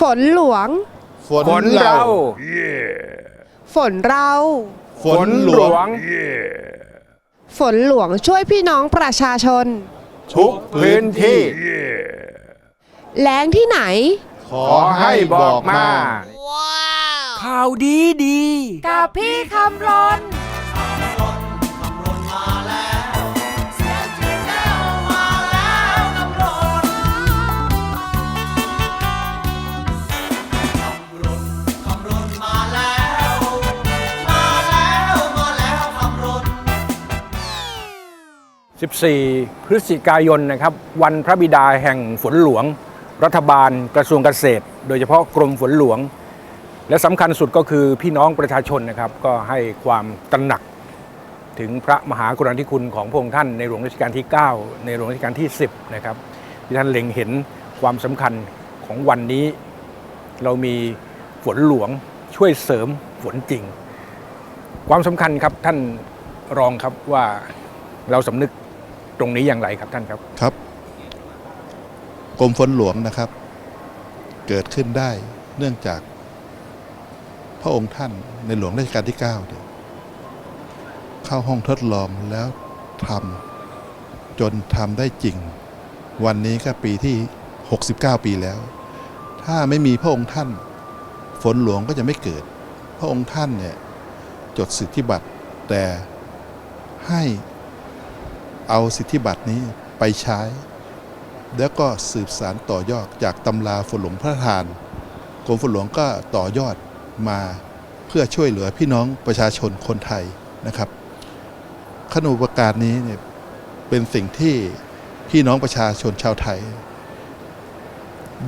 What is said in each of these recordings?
ฝนหลวง ฝนฝนเรา ฝนเรา ฝนหลวง ฝนหลวงช่วยพี่น้องประชาชน ทุกพื้นที่ แล้งที่ไหน ขอขอให้บอกมา ข่าวดีดี กับพี่คำรน 14 พฤศจิกายนนะครับ วันพระบิดาแห่งฝนหลวง รัฐบาลกระทรวงเกษตร โดยเฉพาะกรมฝนหลวง และสำคัญสุดก็คือพี่น้องประชาชนนะครับ ก็ให้ความตระหนักถึงพระมหากรุณาธิคุณของพระองค์ท่านในหลวงรัชกาลที่ 9 ในหลวงรัชกาลที่ 10 นะครับ ที่ท่านเล็งเห็นความสำคัญของวันนี้ เรามีฝนหลวงช่วยเสริมฝนจริง ความสำคัญครับท่านรองครับว่าเราสำนึก ตรงนี้อย่างไรครับท่านครับ ครับกรมฝนหลวงนะครับ เกิดขึ้นได้เนื่องจาก พระองค์ท่านในหลวงรัชกาลที่9เนี่ยเข้าห้องทดลองแล้วทำจนทำได้จริง วันนี้ก็ปีที่ 69 ปีแล้ว ถ้าไม่มีพระองค์ท่าน ฝนหลวงก็จะไม่เกิด พระองค์ท่านเนี่ยจดสิทธิบัตรแต่ให้ เอาสิทธิบัตรนี้ไปใช้ แล้วก็สืบสารต่อยอดจากตำราฝนหลวงพระราชทานกรมฝนหลวงก็ต่อยอดมาเพื่อช่วยเหลือพี่น้องประชาชนคนไทยนะครับขนมประการนี้เนี่ยเป็นสิ่งที่พี่น้องประชาชนชาวไทย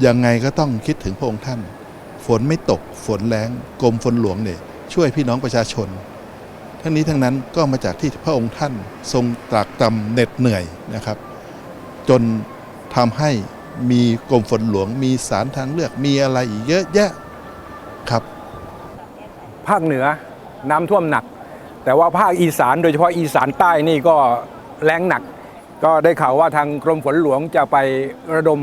ยังไงก็ต้องคิดถึงพระองค์ท่าน ฝนไม่ตกฝนแรงกรมฝนหลวงเนี่ยช่วยพี่น้องประชาชน ทั้งนี้ทั้งนั้นก็มาจากที่พระองค์ท่านทรงตรากตรำเหน็ดเหนื่อยนะครับ จนทำให้มีกรมฝนหลวง มีสารทางเลือกมีอะไรอีกเยอะแยะครับ ภาคเหนือน้ำท่วมหนัก แต่ว่าภาคอีสานโดยเฉพาะอีสานใต้นี่ก็แล้งหนัก ก็ได้ข่าวว่าทางกรมฝนหลวงจะไประดม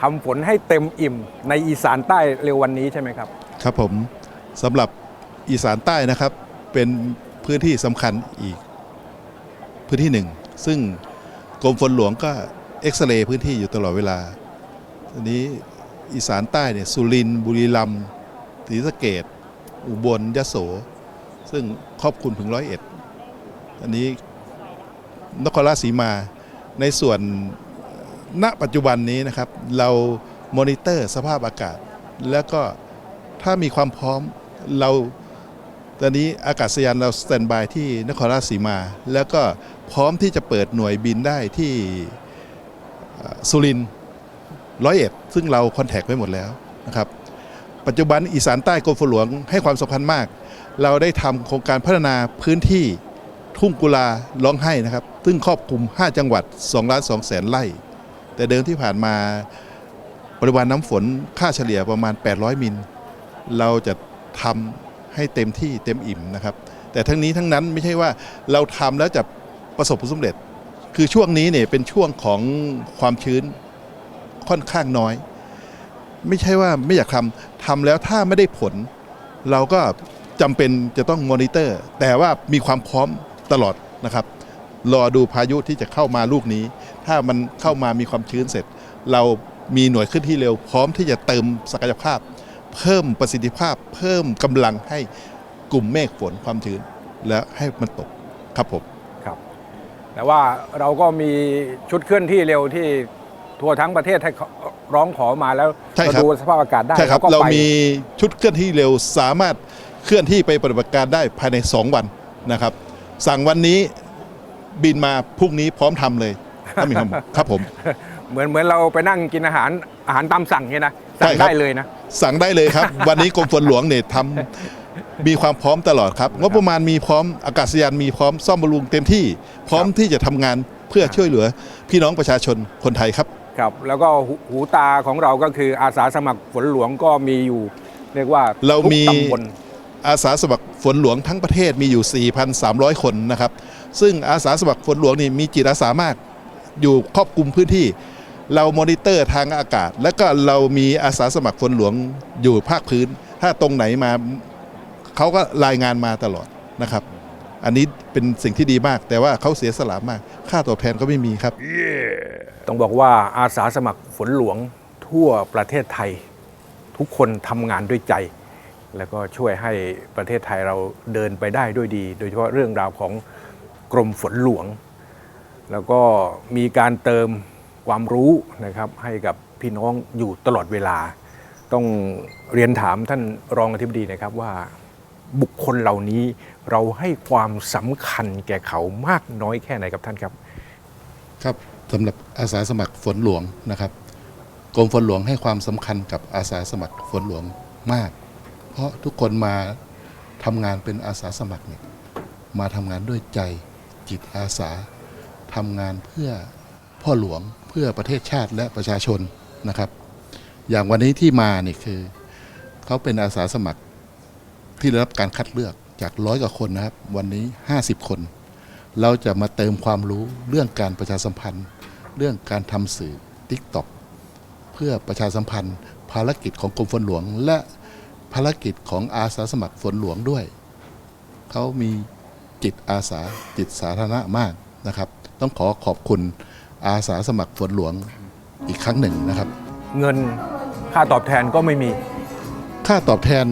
ทำฝนให้เต็มอิ่ม ในอีสานใต้เร็ววันนี้ใช่ไหมครับ ครับผมสำหรับอีสานใต้นะครับเป็น พื้นที่สำคัญอีกพื้นที่หนึ่ง ซึ่งกรมฝนหลวงก็เอ็กซเรย์พื้นที่อยู่ตลอดเวลาทีนี้อีสานใต้เนี่ยสุรินทร์บุรีรัมย์ศรีสะเกดอุบลยโส ซึ่งครอบคลุมถึงร้อยเอ็ดอันนี้นครราชสีมาในส่วนณปัจจุบันนี้นะครับ เรามอนิเตอร์สภาพอากาศ แล้วก็ถ้ามีความพร้อมเรา ตอนนี้อากาศยานเราสแตนบายที่นครราชสีมา แล้วก็พร้อมที่จะเปิดหน่วยบินได้ที่สุรินทร์ร้อยเอ็ดซึ่งเราคอนแทคไว้หมดแล้วนะครับปัจจุบันอีสานใต้กรมฝนหลวงให้ความสำคัญมาก เราได้ทำโครงการพัฒนาพื้นที่ทุ่งกุลาร้องไห้นะครับ ซึ่งครอบคลุม 5 จังหวัด2ล้าน2แสนไร่ แต่เดิมที่ผ่านมาปริมาณน้ำฝนค่าเฉลี่ยประมาณ 800 มิล เราจะทำ ให้เต็มที่เต็มอิ่มนะครับ แต่ทั้งนี้ทั้งนั้นไม่ใช่ว่าเราทำแล้วจะประสบผลสำเร็จ คือช่วงนี้เนี่ยเป็นช่วงของความชื้นค่อนข้างน้อย ไม่ใช่ว่าไม่อยากทำทำแล้วถ้าไม่ได้ผล เราก็จำเป็นจะต้องมอนิเตอร์ แต่ว่ามีความพร้อมตลอดนะครับ รอดูพายุที่จะเข้ามาลูกนี้ ถ้ามันเข้ามามีความชื้นเสร็จ เรามีหน่วยขึ้นที่เร็วพร้อมที่จะเติมศักยภาพ เพิ่มประสิทธิภาพ เพิ่มกำลังให้กลุ่มเมฆฝนความชื้น แล้วให้มันตกครับผมครับแต่ว่าเราก็มีชุดเคลื่อนที่เร็วที่ทั่วทั้งประเทศให้เขาร้องขอมาแล้วใช่เราครับดูสภาพอากาศได้ใช่ครับก็เราไปมีชุดเคลื่อนที่เร็วสามารถเคลื่อนที่ไปปฏิบัติการได้ภายใน 2 วันนะครับ สั่งวันนี้บินมาพรุ่งนี้พร้อมทำเลยถ้ามีความครับผม เหมือนเหมือนเราไปนั่งกินอาหารอาหารตามสั่งเนี่ยนะใช่ สั่งครับได้เลยนะ สั่งได้เลยครับ วันนี้กรมฝนหลวงเนี่ยทำมีความพร้อมตลอดครับงบประมาณมีพร้อมอากาศยานมีพร้อมซ่อมบำรุงเต็มที่ พร้อมที่จะทำงานเพื่อช่วยเหลือ พี่น้องประชาชนคนไทยครับครับ แล้วก็หูหูตาของเราก็คืออาสาสมัครฝนหลวงก็มีอยู่ เรียกว่าเรามีทุกตำบลอาสาสมัครฝนหลวงทั้งประเทศมีอยู่ 4,300 คนนะครับ ซึ่งอาสาสมัครฝนหลวงนี่มีจิตอาสามากอยู่ครอบคลุมพื้นที่ เรามอนิเตอร์ทางอากาศ แล้วก็เรามีอาสาสมัครฝนหลวงอยู่ภาคพื้น ถ้าตรงไหนมาเขาก็รายงานมาตลอดนะครับ อันนี้เป็นสิ่งที่ดีมาก แต่ว่าเขาเสียสละมาก ค่าตอบแทนก็ไม่มีครับ ต้องบอกว่าอาสาสมัครฝนหลวงทั่วประเทศไทย ทุกคนทำงานด้วยใจ แล้วก็ช่วยให้ประเทศไทยเราเดินไปได้ด้วยดี โดยเฉพาะเรื่องราวของกรมฝนหลวง แล้วก็มีการเติม ความรู้นะครับให้กับพี่น้องอยู่ตลอดเวลา ต้องเรียนถามท่านรองอธิบดีนะครับว่าบุคคลเหล่านี้เราให้ความสำคัญแก่เขามากน้อยแค่ไหนครับท่านครับ ครับสำหรับอาสาสมัครฝนหลวงนะครับกรมฝนหลวงให้ความสำคัญกับอาสาสมัครฝนหลวงมาก เพราะทุกคนมาทำงานเป็นอาสาสมัครเนี่ยมาทำงานด้วยใจจิตอาสาทำงานเพื่อพ่อหลวงเพื่อประเทศชาติและประชาชนนะครับ อย่างวันนี้ที่มาเนี่ยคือเขาเป็นอาสาสมัครที่ได้รับการคัดเลือกจากร้อยกว่าคนนะครับ วันนี้ 50 คน เราจะมาเติมความรู้เรื่องการประชาสัมพันธ์ เรื่องการทำสื่อ TikTok เพื่อประชาสัมพันธ์ ภารกิจของกรมฝนหลวง และภารกิจของอาสาสมัครฝนหลวงด้วย เขามีจิตอาสาจิตสาธารณะมากนะครับ ต้องขอขอบคุณ อาสาสมัครฝนหลวงอีกครั้งหนึ่งนะครับ เงินค่าตอบแทนก็ไม่มี ค่าตอบแทน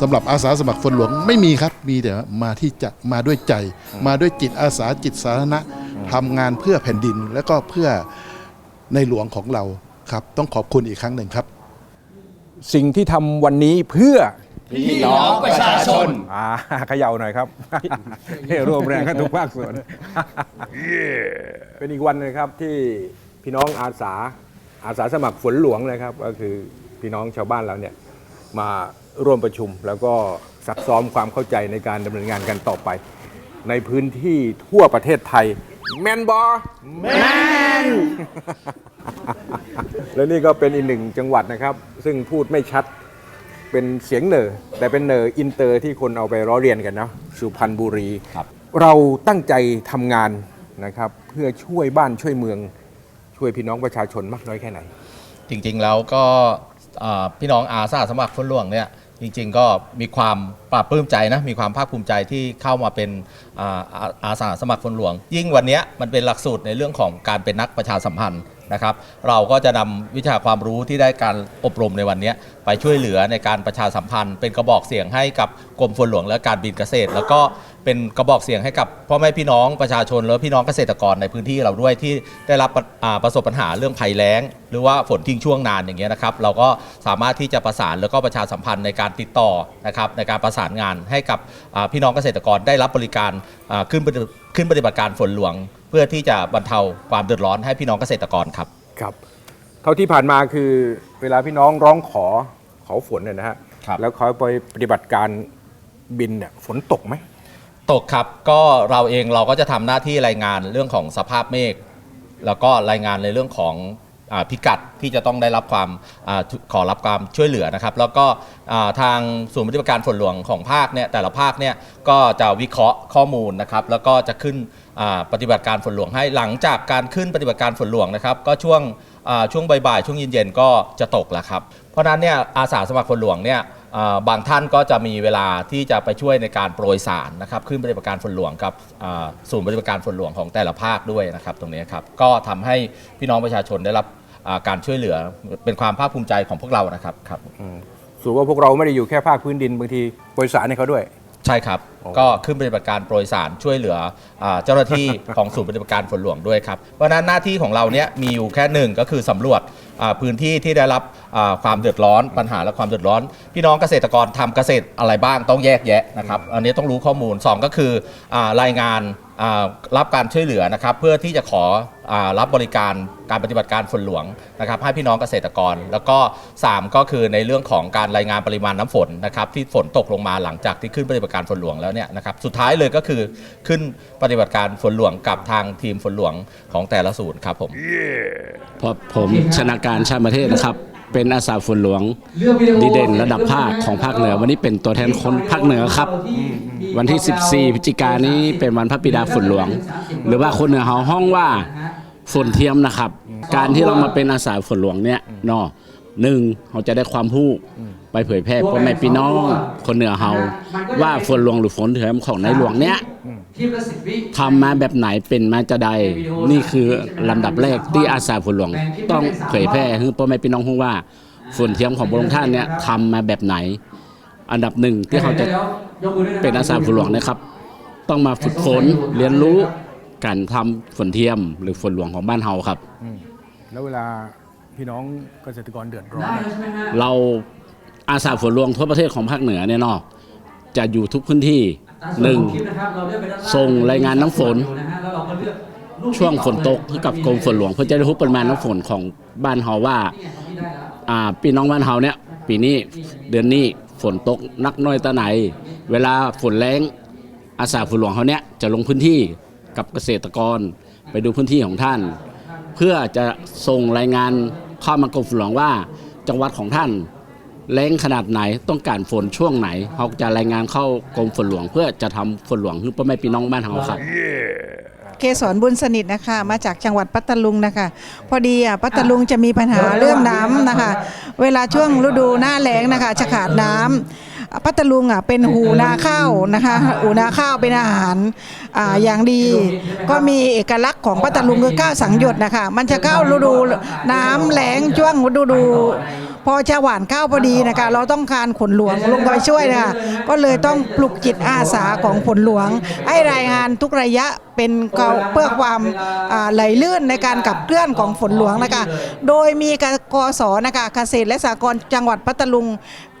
สำหรับอาสาสมัครฝนหลวงไม่มีครับ มีแต่มาที่จะมาด้วยใจ มาด้วยจิตอาสาจิตสาธารณะทำงานเพื่อแผ่นดิน และก็เพื่อในหลวงของเราครับ ต้องขอบคุณอีกครั้งหนึ่งครับ สิ่งที่ทำวันนี้เพื่อ พี่น้องประชาชน อ่าเขย่าหน่อยครับ ให้ร่วมแรงกันทุกภาคส่วน เป็นอีกวันหนึงครับที่พี่น้องอาสาอาสาสมัครฝนหลวงนะครับ ก็คือพี่น้องชาวบ้านเราเนี่ยมาร่วมประชุม แล้วก็ซักซ้อมความเข้าใจในการดำเนินงานกันต่อไป ในพื้นที่ทั่วประเทศไทย แมนบอแมน และนี่ก็เป็นอีกหนึ่งจังหวัดนะครับ ซึ่งพูดไม่ชัด เป็นเสียงเหนอแต่เป็นเหนออินเตอร์ที่คนเอาไปล้อเรียนกันเนาะสุพรรณบุรีครับ เราตั้งใจทำงานนะครับ เพื่อช่วยบ้านช่วยเมือง ช่วยพี่น้องประชาชนมากน้อยแค่ไหน จริงๆแล้วก็อ่าพี่น้องอาสาสมัครฝนหลวงเนี่ยจริงๆก็มีความปลาบปลื้มใจนะมีความภาคภูมิใจที่เข้ามาเป็นอ่าอาอาสาสมัครฝนหลวง ยิ่งวันเนี้ยมันเป็นหลักสูตรในเรื่องของการเป็นนักประชาสัมพันธ์ นะครับ เราก็จะนำวิชาความรู้ที่ได้การอบรมในวันนี้ไปช่วยเหลือในการประชาสัมพันธ์ เป็นกระบอกเสียงให้กับกรมฝนหลวงและการบินเกษตร แล้วก็เป็นกระบอกเสียงให้กับพ่อแม่พี่น้องประชาชนและพี่น้องเกษตรกรในพื้นที่เราด้วยที่ได้รับประประสบปัญหาเรื่องภัยแล้ง หรือว่าฝนทิ้งช่วงนานอย่างเงี้ยนะครับ เราก็สามารถที่จะประสานแล้วก็ประชาสัมพันธ์ในการติดต่อนะครับในการประสานงานให้กับพี่น้องเกษตรกรได้รับบริการขึ้นขึ้นปฏิบัติการฝนหลวง พื่อที่จะบรรเทาความเดือดร้อนให้พี่น้องเกษตรกรครับ ครับ เท่าที่ผ่านมาคือเวลาพี่น้องร้องขอขอฝนเนี่ยนะฮะครับ แล้วเขาไปปฏิบัติการบินเนี่ยฝนตกไหม ตกครับก็เราเองเราก็จะทำหน้าที่รายงานเรื่องของสภาพเมฆแล้วก็รายงานในเรื่องของอาพิกัดที่จะต้องได้รับความอาขอรับความช่วยเหลือนะครับ แล้วก็อ่าทางศูนย์ปฏิบัติการฝนหลวงของภาคเนี่ยแต่ละภาคเนี่ยก็จะวิเคราะห์ข้อมูลนะครับ แล้วก็จะขึ้นอ่า ปฏิบัติการฝนหลวงให้หลังจากการขึ้นปฏิบัติการฝนหลวงนะครับก็ช่วงช่วงบ่ายๆช่วงเย็นๆก็จะตกแล้วครับ เพราะนั้นเนี่ยอาสาสมัครฝนหลวงเนี่ยบางท่านก็จะมีเวลาที่จะไปช่วยในการโปรยสารนะครับขึ้นปฏิบัติการฝนหลวงกับศูนย์ปฏิบัติการฝนหลวงของแต่ละภาคด้วยนะครับตรงนี้ครับก็ทำให้พี่น้องประชาชนได้รับการช่วยเหลือเป็นความภาคภูมิใจของพวกเรานะครับครับสูว่าพวกเราไม่ได้อยู่แค่ภาคพื้นดินบางทีบริษัทให้เขาด้วย ใช่ครับ ก็ขึ้นปฏิบัติการโปรยสารช่วยเหลืออาเจ้าหน้าที่ของศูนย์ปฏิบัติการฝนหลวงด้วยครับ เพราะฉะนั้นหน้าที่ของเราเนี้ยมีอยู่แค่หนึ่งก็คือสำรวจอ่าพื้นที่ที่ได้รับ อ่าความเดือดร้อนปัญหาและความเดือดร้อน พี่น้องเกษตรกรทำเกษตรอะไรบ้างต้องแยกแยะนะครับอันนี้ต้องรู้ข้อมูล 2 ก็คืออารายงานอ่ารับการช่วยเหลือนะครับเพื่อที่จะขออารับบริการการปฏิบัติการฝนหลวงนะครับให้พี่น้องเกษตรกร แล้วก็ 3 ก็คือในเรื่องของการรายงานปริมาณน้ำฝนนะครับที่ฝนตกลงมาหลังจากที่ขึ้นปฏิบัติการฝนหลวงแล้วเนี่ยนะครับสุดท้ายเลยก็คือขึ้นปฏิบัติการฝนหลวงกับทางทีมฝนหลวงของแต่ละศูนย์ครับผม เพราะผมชนาการชาติประเทศนะครับ เป็นอาสาฝนหลวงดีเด่นระดับภาคของภาคเหนือ วันนี้เป็นตัวแทนคนภาคเหนือครับ วันที่ 14พฤศจิกายนนี้เป็นวันพระบิดาฝนหลวง หรือว่าคนเหนือเขาห้องว่าฝนเทียมนะครับ การที่เรามาเป็นอาสาฝนหลวงเนี่ยเนาะหนึ่งเราจะได้ความรู้ ไปเผยแพร่พ่อแม่พี่น้องคนเหนือเฮาว่าฝนหลวงหรือฝนเถื่อมของในหลวงเนี้ยทำมาแบบไหนเป็นมาจะใดนี่คือลำดับแรกที่อาสาฝนหลวง ต้องเผยแพร่ให้พ่อแม่พี่น้องรู้ว่าฝนเทียมของพระองค์ท่านเนี่ยทำมาแบบไหน อันดับหนึ่งที่เขาจะเป็นอาสาฝนหลวงนะครับ ต้องมาฝึกฝนเรียนรู้การทำฝนเทียมหรือฝนหลวงของบ้านเฮาครับแล้วเวลาพี่น้องเกษตรกรเดือดร้อนเนี่ยเรา อาสาฝนหลวงทั่วประเทศของภาคเหนือเนี่ยเนาะจะอยู่ทุกพื้นที่หนึ่งส่งรายงานน้ำฝน ช่วงฝนตกให้กับกรมฝนหลวงเพื่อจะได้รู้ปริมาณน้ำฝนของบ้านเฮาว่าอ่าพี่น้องบ้านเฮาเนี่ยปีนี้เดือนนี้ฝนตกนักน้อยตาไหน เวลาฝนแรงอาสาฝนหลวงเขาเนี่ยจะลงพื้นที่กับเกษตรกรไปดูพื้นที่ของท่าน เพื่อจะส่งรายงานเข้ามากรมฝนหลวงว่าจังหวัดของท่าน แรงขนาดไหนต้องการฝนช่วงไหนเขาจะรายงานเข้ากรมฝนหลวง เพื่อจะทำฝนหลวงให้พ่อแม่พี่น้องบ้านเฮาครับเกสรบุญสนิทนะคะ มาจากจังหวัดปัตตาลุงนะคะ พอดีอะปัตตาลุงจะมีปัญหาเรื่องน้ำนะคะ เวลาช่วงฤดูหน้าแล้งนะคะ จะขาดน้ำอะปัตตาลุงอะเป็นหูนาข้าวนะคะหูนาข้าวเป็นอาหารอ่าอย่างดี ก็มีเอกลักษณ์ของปัตตาลุงคือข้าวสังหยดนะคะ มันจะเข้าฤดูน้ำแล้งช่วงฤดู พอจะหวานข้าวพอดีนะคะ เราต้องการขนหลวงลงไปช่วยนะคะก็เลยต้องปลุกจิตอาสาของผลหลวง ให้รายงานทุกระยะเป็นเกาเพื่อความอ่าไหลลื่นในการขับเคลื่อนของฝนหลวงนะคะ โดยมีกกสนะคะเกษตรและสหกรณ์จังหวัดพัทลุง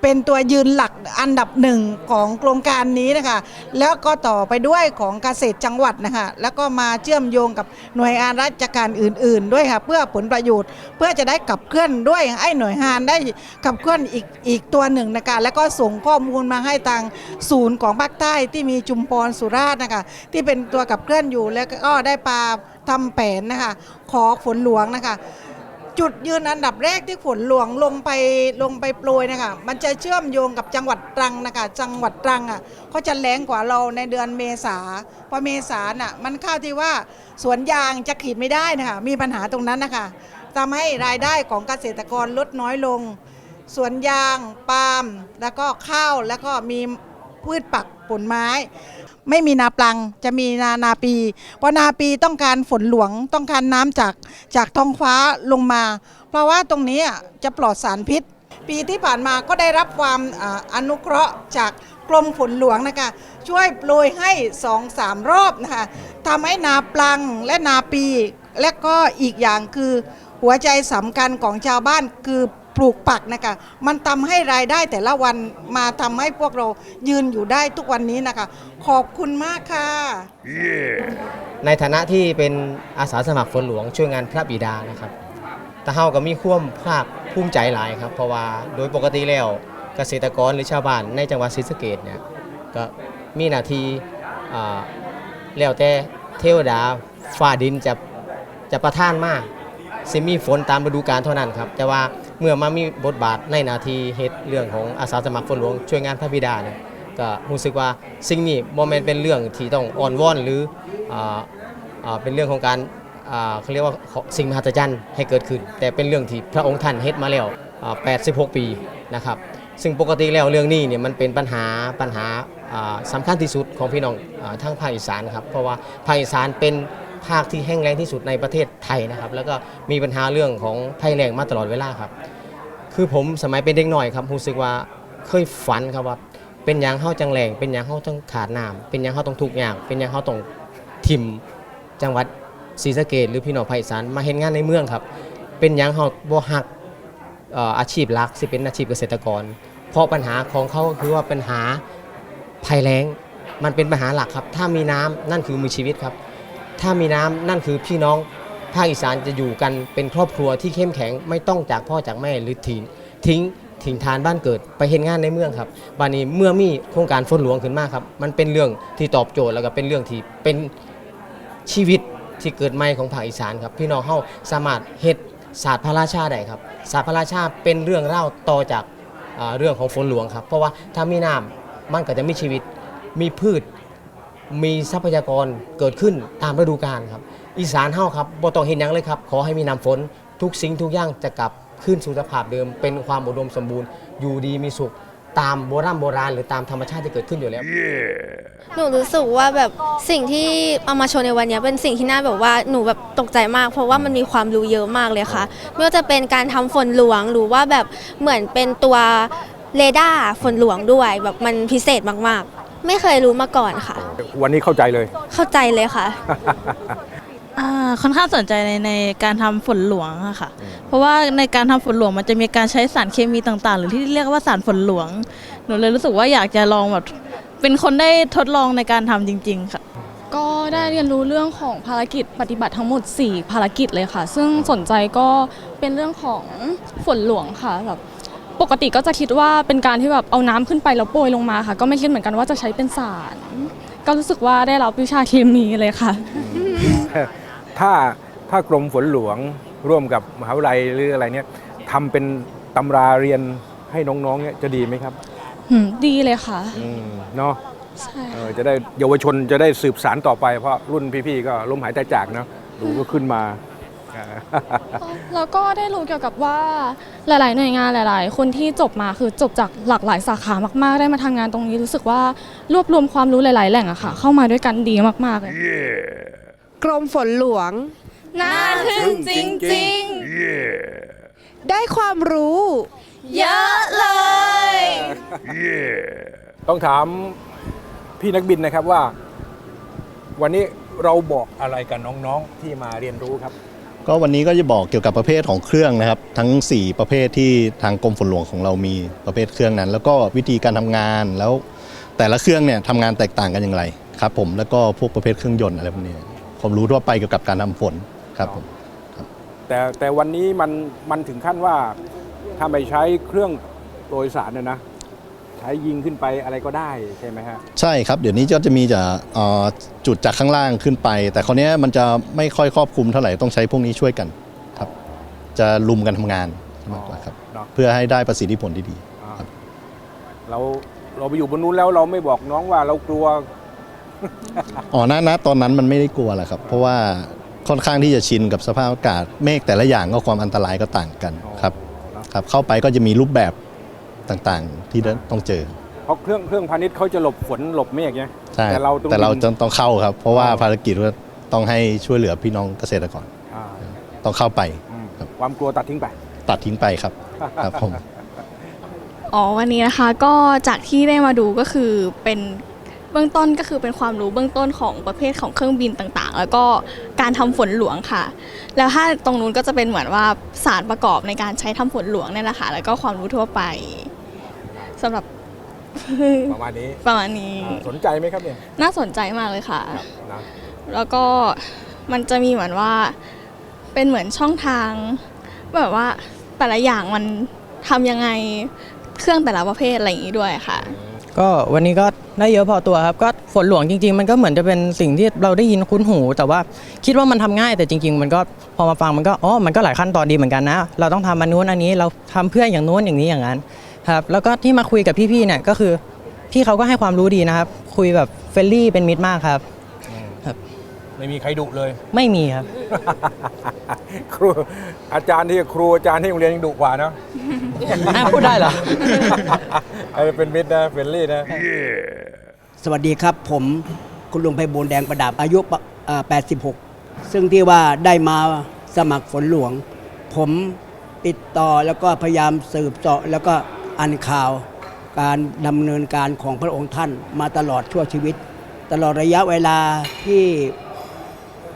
เป็นตัวยืนหลักอันดับหนึ่งของโครงการนี้นะคะ แล้วก็ต่อไปด้วยของเกษตรจังหวัดนะคะแล้วก็มาเชื่อมโยงกับหน่วยงานราชการอื่น ๆ ด้วยค่ะเพื่อผลประโยชน์ เพื่อจะได้ขับเคลื่อนด้วยให้หน่วยงานได้ขับเคลื่อนอีกอีกตัวหนึ่งนะคะแล้วก็ส่งข้อมูลมาให้ทางศูนย์ของภาคใต้ที่มีจุมพรสุราษฎร์นะคะที่เป็นตัวขับเคลื่อนอยู่แล้วก็ได้ปาทำแผนนะคะขอฝนหลวงนะคะ จุดยืนอันดับแรกที่ฝนหลวงลงไปลงไปโปรยนะคะมันจะเชื่อมโยงกับจังหวัดตรังนะคะจังหวัดตรังอะเขาจะแรงกว่าเราในเดือนเมษาเพราะเมษาน่ะมันเข้าที่ว่าสวนยางจะขีดไม่ได้นะคะมีปัญหาตรงนั้นนะคะทำให้รายได้ของเกษตรกรลดน้อยลง สวนยางปาล์มแล้วก็ข้าวแล้วก็มี พืชปักผลไม้ ไม่มีนาปลังจะมีนานาปี เพราะนาปีต้องการฝนหลวงต้องการน้ำจากจากท้องฟ้าลงมา เพราะว่าตรงนี้จะปลอดสารพิษ ปีที่ผ่านมาก็ได้รับความออนุเคราะห์จากกรมฝนหลวงนะคะช่วยโปรยให้สองสามรอบนะคะทำให้นาปลังและนาปี และก็อีกอย่างคือหัวใจสำคัญของชาวบ้านคือ ปลูกปักนะคะ มันทำให้รายได้แต่ละวันมาทำให้พวกเรายืนอยู่ได้ทุกวันนี้นะคะ ขอบคุณมากค่ะในฐานะที่เป็นอาสาสมัครฝนหลวงช่วยงานพระบิดานะครับแต่เฮาก็มีความภาคภูมิใจหลายครับ เพราะว่าโดยปกติแล้วเกษตรกรหรือชาวบ้านในจังหวัดศรีสะเกษเนี่ยก็มีหน้าที่แล้วแต่เทวดาฟ้าดินจะจะประทานมากสิมีฝนตามฤดูกาลเท่านั้นครับ แต่ว่า มื่อมามีบทบาทในนาทีเฮ็ดเรื่องของอาสาสมัครฝนหลวงช่วยงานพระบิดาเนี่ยก็รู้สึกว่าสิ่งนี้โมเมนต์เป็นเรื่องที่ต้องอ่อนวอนหรืออ่าอ่าเป็นเรื่องของการอ่าเขาเรียกว่าสิ่งมหัศจรรย์ให้เกิดขึ้น แต่เป็นเรื่องที่พระองค์ท่านเฮ็ดมาแล้วอ่า86 ปีนะครับซึ่งปกติแล้วเรื่องนี้เนี่ยมันเป็นปัญหาปัญหาอ่าสำคัญที่สุดของพี่น้องอาทางภาคอีสานครับเพราะว่าภาคอีสานเป็นภาคที่แห้งแล้งที่สุดในประเทศไทยนะครับ แล้วก็มีปัญหาเรื่องของภัยแล้งมาตลอดเวลาครับ คือผมสมัยเป็นเด็กหน่อยครับรู้สึกว่าเคยฝันครับว่า เป็นยังเฮาจังแรงเป็นยังเฮาต้องขาดน้ำเป็นยังเฮาต้องทุกข์ยากเป็นยังเฮาต้องทิมจังหวัดศรีสะเกษหรือพี่น้องภาคอีสานมาเห็นงานในเมืองครับ เป็นยังเฮาบ่ฮักอาชีพหลักสิเป็นอาชีพเกษตรกร เพราะปัญหาของเขาคือว่าปัญหาภัยแล้งมันเป็นปัญหาหลักครับ ถ้ามีน้ำนั่นคือมีชีวิตครับ ถ้ามีน้ำนั่นคือพี่น้อง ภาคอีสานจะอยู่กันเป็นครอบครัวที่เข้มแข็งไม่ต้องจากพ่อจากแม่หรือทิ้งทิ้งถิ่นฐานบ้านเกิดไปเห็นงานในเมืองครับบานนี้เมื่อมีโครงการฝนหลวงขึ้นมาครับมันเป็นเรื่องที่ตอบโจทย์แล้วก็เป็นเรื่องที่เป็นชีวิตที่เกิดใหม่ของภาคอีสานครับพี่น้องเฮาสามารถเฮ็ดศาสตร์พระราชาได้ครับศาสตร์พระราชาเป็นเรื่องเล่าต่อจากอ่าเรื่องของฝนหลวงครับเพราะว่าถ้ามีน้ำมันก็จะมีชีวิตมีพืช มีทรัพยากรเกิดขึ้นตามฤดูกาลครับ อีสานเฮาครับบ่ต้องเห็นหยังเลยครับ ขอให้มีน้ำฝนทุกสิ่งทุกอย่างจะกลับขึ้นสู่สภาพเดิม เป็นความอุดมสมบูรณ์ อยู่ดีมีสุขตามโบราณโบราณหรือตามธรรมชาติที่เกิดขึ้นอยู่แล้ว หนูรู้สึกว่าแบบสิ่งที่เอามาโชว์ในวันเนี้ยเป็นสิ่งที่น่าแบบว่าหนูแบบตกใจมาก เพราะว่ามันมีความรู้เยอะมากเลยค่ะ ไม่ว่าจะเป็นการทำฝนหลวงหรือว่าแบบเหมือนเป็นตัวเรดาร์ฝนหลวงด้วย แบบมันพิเศษมากๆ ไม่เคยรู้มาก่อนค่ะ วันนี้เข้าใจเลย เข้าใจเลยค่ะ อ่าค่อนข้างสนใจในในการทำฝนหลวงอะค่ะ เพราะว่าในการทำฝนหลวงมันจะมีการใช้สารเคมีต่างๆ หรือที่เรียกว่าสารฝนหลวง หนูเลยรู้สึกว่าอยากจะลองแบบเป็นคนได้ทดลองในการทำจริง ๆ ค่ะ ก็ได้เรียนรู้เรื่องของภารกิจปฏิบัติทั้งหมด 4 ภารกิจเลยค่ะ ซึ่งสนใจก็เป็นเรื่องของฝนหลวงค่ะแบบปกติก็จะคิดว่าเป็นการที่แบบเอาน้ำขึ้นไปแล้วโปรยลงมาค่ะ ก็ไม่คิดเหมือนกันว่าจะใช้เป็นสาร ก็รู้สึกว่าได้รับวิชาเคมีเลยค่ะ ถ้าถ้ากรมฝนหลวงร่วมกับมหาวิทยาลัยหรืออะไรเนี่ยทำเป็นตำราเรียนให้น้องๆเนี่ยจะดีไหมครับอืมดีเลยค่ะอืมเนาะใช่เออจะได้เยาวชนจะได้สืบสารต่อไป เพราะรุ่นพี่ๆก็ล้มหายตายจากเนอะดูก็ขึ้นมาอ่าแล้วก็ได้รู้เกี่ยวกับว่าหลาย ๆ หน่วยงานหลาย ๆ คนที่จบมาคือจบจากหลากหลายสาขามากๆ ได้มาทำงานตรงนี้รู้สึกว่ารวบรวมความรู้หลาย ๆ แหล่งอะค่ะ เข้ามาด้วยกันดีมากๆเลย กรมฝนหลวง น่าทึ่งจริงได้ความรู้ ๆ เยอะเลย ต้องถามพี่นักบินนะครับว่า วันนี้เราบอกอะไรกับน้องๆที่มาเรียนรู้ครับ ก็วันนี้ก็จะบอกเกี่ยวกับประเภทของเครื่องนะครับ ทั้ง 4 ประเภทที่ทางกรมฝนหลวงของเรามีประเภทเครื่องนั้น แล้วก็วิธีการทำงานแล้วแต่ละเครื่องเนี่ยทำงานแตกต่างกันอย่างไรครับผมแล้วก็พวกประเภทเครื่องยนต์อะไรพวกนี้ ความรู้ทั่วไปเกี่ยวกับการทำฝนครับผม แต่แต่วันนี้มันมันถึงขั้นว่าถ้าไม่ใช้เครื่องโดยสารเนี่ยนะ ใช้ยิงขึ้นไปอะไรก็ได้ใช่ไหมฮะ ใช่ครับ เดี๋ยวนี้ก็จะมีจะเอ่อจุดจากข้างล่างขึ้นไป แต่คราวเนี้ยมันจะไม่ค่อยครอบคลุมเท่าไหร่ต้องใช้พวกนี้ช่วยกันครับ จะลุมกันทำงานมากกว่าครับ เนาะเพื่อให้ได้ประสิทธิผลที่ดี อ่าเราเราไปอยู่บนนู้นแล้วเราไม่บอกน้องว่าเรากลัว อ๋อณณตอนนั้นมันไม่ได้กลัวแหละครับ เพราะว่าค่อนข้างที่จะชินกับสภาพอากาศ เมฆแต่ละอย่างก็ความอันตรายก็ต่างกันครับครับ เข้าไปก็จะมีรูปแบบต่างๆ ที่ต้องเจอ เพราะเครื่องเครื่องพาณิชย์เขาจะหลบฝนหลบเมฆไงใช่แต่เราต้องแต่เราบินจะต้องเข้าครับ เพราะว่าอ๋อภารกิจว่าต้องให้ช่วยเหลือพี่น้องเกษตรกรอ่าต้องเข้าไปอืมครับความกลัวตัดทิ้งไป ตัดทิ้งไปครับครับผมอ๋อวันนี้นะคะก็จากที่ได้มาดูก็คือเป็น เบื้องต้นก็คือเป็นความรู้เบื้องต้นของประเภทของเครื่องบินต่างๆ แล้วก็การทำฝนหลวงค่ะ แล้วถ้าตรงนู้นก็จะเป็นเหมือนว่าสารประกอบในการใช้ทำฝนหลวงเนี่ยแหละค่ะ แล้วก็ความรู้ทั่วไปสำหรับประมาณนี้ประมาณนี้อ่าสนใจไหมครับเนี่ย น่าสนใจมากเลยค่ะนะแล้วก็มันจะมีเหมือนว่าเป็นเหมือนช่องทาง แบบว่าแต่ละอย่างมันทำยังไงเครื่องแต่ละประเภทอะไรอย่างนี้ด้วยค่ะ ก็วันนี้ก็ได้เยอะพอตัวครับ ก็ฝนหลวงจริง ๆ มันก็เหมือนจะเป็นสิ่งที่เราได้ยินคุ้นหู แต่ว่าคิดว่ามันทำง่ายแต่จริง ๆ มันก็พอมาฟังมันก็อ๋อมันก็หลายขั้นตอนดีเหมือนกันนะ เราต้องทำอันนู้นอันนี้เราทำเพื่ออย่างนู้นอย่างนี้อย่างนั้นครับแล้วก็ที่มาคุยกับพี่ๆเนี่ยก็คือพี่เขาก็ให้ความรู้ดีนะครับ คุยแบบเฟรนลี่เป็นมิตรมากครับ ไม่มีใครดุเลย ไม่มีครับ ครูอาจารย์ที่ครูอาจารย์ที่โรงเรียนยังดุกว่าเนาะอะพูดได้เหรอเออเป็นมิตรนะเฟรนลี่นะ สวัสดีครับผมคุณลุงไพบูลย์แดงประดับอายุปะเอ่อ86 ซึ่งที่ว่าได้มาสมัครฝนหลวง ผมติดต่อแล้วก็พยายามสืบเสาะแล้วก็อ่านข่าว การดำเนินการของพระองค์ท่านมาตลอดชั่วชีวิต ตลอดระยะเวลาที่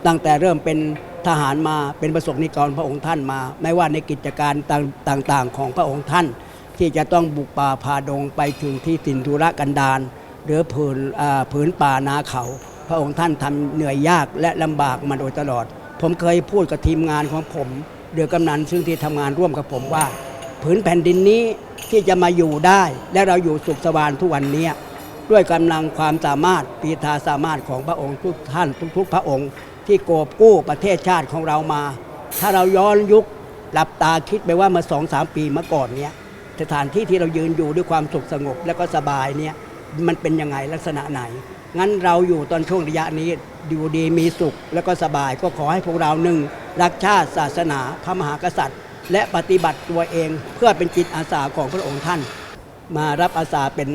ตั้งแต่เริ่มเป็นทหารมาเป็นประสบนิกรพระองค์ท่านมา ไม่ว่าในกิจการต่างๆ ของพระองค์ท่าน ที่จะต้องบุกป่าพาดงไปถึงที่สินธุระกันดารหรือผืนผืนป่านาเขา พระองค์ท่านทำเหนื่อยยากและลำบากมาโดยตลอด ผมเคยพูดกับทีมงานของผมเดือกำนันซึ่งที่ทำงานร่วมกับผมว่าผืนแผ่นดินนี้ที่จะมาอยู่ได้ และเราอยู่สุขสวานทุกวันนี้ด้วยกำลังความสามารถปีทาสามารถของพระองค์ทุกท่านทุก ๆ พระองค์ ที่โกอบกู้ประเทศชาติของเรามา ถ้าเราย้อนยุคหลับตาคิดไปว่าเมื่อสองสามปีเมื่อก่อนเนี้ยสถานที่ที่เรายืนอยู่ด้วยความสุขสงบและก็สบายเนี่ยมันเป็นยังไงลักษณะไหน งั้นเราอยู่ตอนช่วงระยะนี้อยู่ดีมีสุขแล้วก็สบายก็ขอให้พวกเราหนึ่งรักชาติศาสนาพระมหากษัตริย์ และปฏิบัติตัวเองเพื่อเป็นจิตอาสาของพระองค์ท่าน มารับอาสาเป็น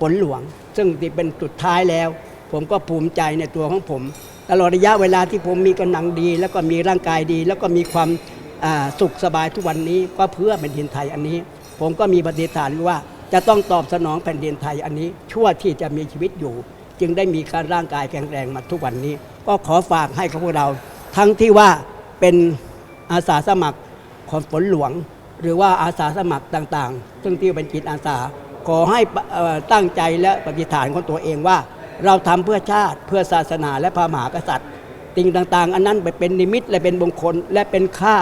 ผลหลวง ซึ่งที่เป็นสุดท้ายแล้ว ผมก็ภูมิใจในตัวของผม ตลอดระยะเวลาที่ผมมีกำลังดี แล้วก็มีร่างกายดี แล้วก็มีความสุขสบายทุกวันนี้ ก็เพื่อแผ่นดินไทยอันนี้ ผมก็มีปฏิฐานว่าจะต้องตอบสนองแผ่นดินไทยอันนี้ ชั่วที่จะมีชีวิตอยู่ จึงได้มีการร่างกายแข็งแรงมาทุกวันนี้ ก็ขอฝากให้กับพวกเรา ทั้งที่ว่าเป็นอาสาสมัครของฝนหลวง หรือว่าอาสาสมัครต่างๆ ซึ่งที่เป็นจิตอาสาขอให้ตั้งใจและปฏิฐานของตัวเองว่า เราทำเพื่อชาติเพื่อศาสนาและพระมหากษัตริย์สิ่งต่างๆ อันนั้นไปเป็นนิมิตและเป็นมงคลและเป็นค่า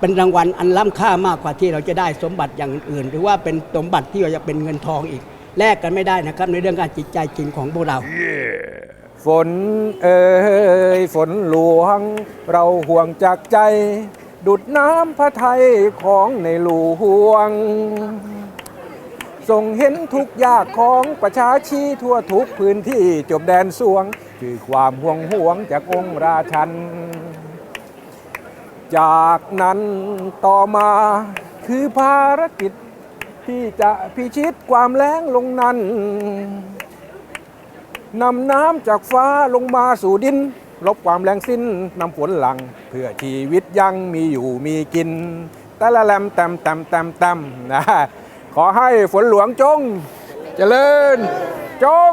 เป็นรางวัลอันล้ำค่ามากกว่าที่เราจะได้สมบัติอย่างอื่น หรือว่าเป็นสมบัติที่เราจะเป็นเงินทองอีกแลกกันไม่ได้นะครับในเรื่องการจิตใจจริงของพวกเรา ฝนเอ่ยฝนหลวง เราห่วงจากใจ ดุดน้ำพระไทยของในหลวง ส่งเห็นทุกยากของประชาชีทั่วทุกพื้นที่จบแดนสวง คือความห่วงห่วงจากองค์ราชัน จากนั้นต่อมาคือภารกิจที่จะพิชิตความแล้งลงนั้นนำน้ำจากฟ้าลงมาสู่ดิน ลบความแรงสิ้นนำฝนหลัง เพื่อชีวิตยังมีอยู่มีกินแต่ละแลมแตมแตมแตมแตมนะ ขอให้ฝนหลวงจง เจริญ จง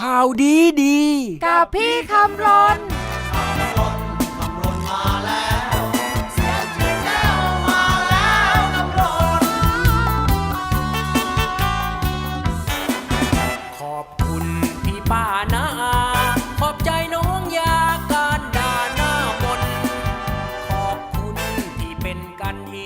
ข่าวดีดี กับพี่คำรน